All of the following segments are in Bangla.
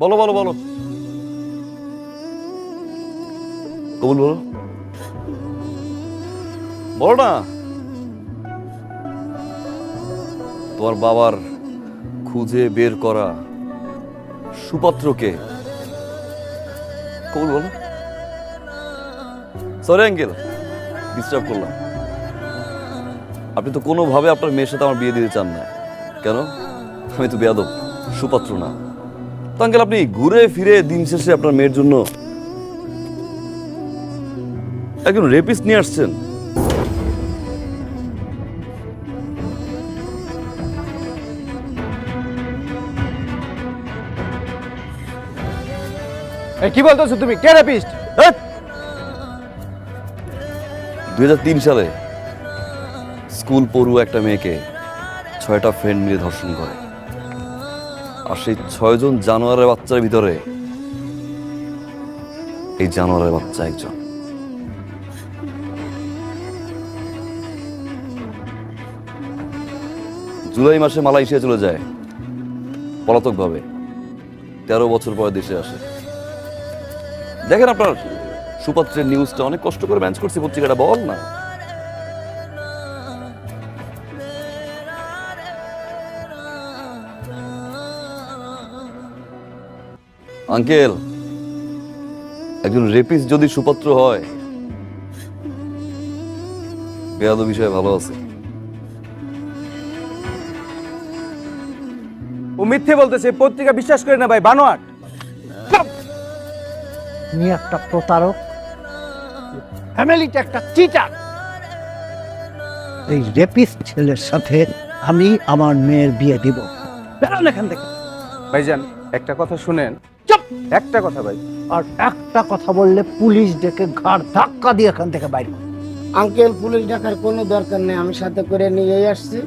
বলো বলো বলো। কবুল বলো। বলো না। তোমার বাবার খুঁজে বের করা সুপাত্রকে কবুল বলো। সরি অ্যাঙ্কেল ডিস্টার্ব করলাম। আপনি তো কোনোভাবে আপনার মেয়ের সাথে আমার বিয়ে দিতে চান না। কেন? আমি তো বেয়াদব, সুপাত্র না। তো আঙ্কেল আপনি ঘুরে ফিরে দিন শেষে আপনার মেয়ের জন্য একজন রেপিস্ট নিয়ে আসছেন। কি বলতেছো তুমি? কে রেপিস্ট দুই তিন সালে স্কুল পড়ুয়া একটা মেয়েকে ছয়টা ফ্রেন্ড মিলে ধর্ষণ করে। আর সেই ছয়জন জানোয়ারের বাচ্চার ভিতরে এই জানোয়ারের বাচ্চা একজন। জুলাই মাসে মালয়েশিয়া চলে যায়। পলাতকভাবে। তেরো বছর পরে দেশে আসে। দেখেন আপনার সুপাত্রের নিউজটা অনেক কষ্ট করে ম্যাচ করছি পত্রিকাটা, বল না। আঙ্কেল একজন রেপিস যদি সুপাত্র হয় বেয়াদ বিষয়ে ভালো আছে। ও মিথ্যে বলতেছে পত্রিকা বিশ্বাস করে না ভাই বানোয়াট। তুমি একটা প্রতারক ফ্যামিলিটা একটা চিটার। এই রেপিস ছেলের সাথে আমি আমার মেয়ের বিয়ে দিব। বেরোন এখান থেকে। ভাইজান একটা কথা শুনেন। একটা কথা ভাই। আর একটা কথা বললে পুলিশ ডেকে ঘাড় ধাক্কা দিয়ে এখান থেকে বাইরে আঙ্কেল পুলিশ ডাকার কোনো দরকার নেই। আমি সাথে করে নিয়ে আসছি।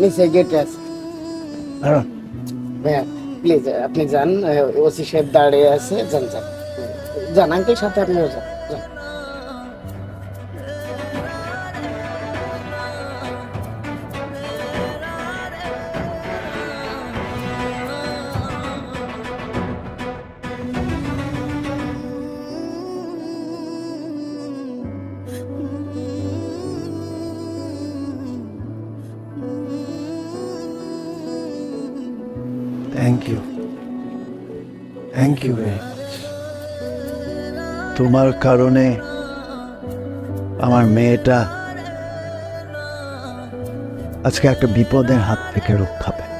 নিচে গেটে আছে। ভাইয়া প্লিজ আপনি যান। ওসি সাহেব দাঁড়িয়ে আছে। যান যান। যান আঙ্কেল সাথে আপনিও যান। থ্যাংক ইউ থ্যাংক ইউ তোমার কারণে আমার মেয়েটা আজকে একটা বিপদের হাত থেকে রক্ষা পেল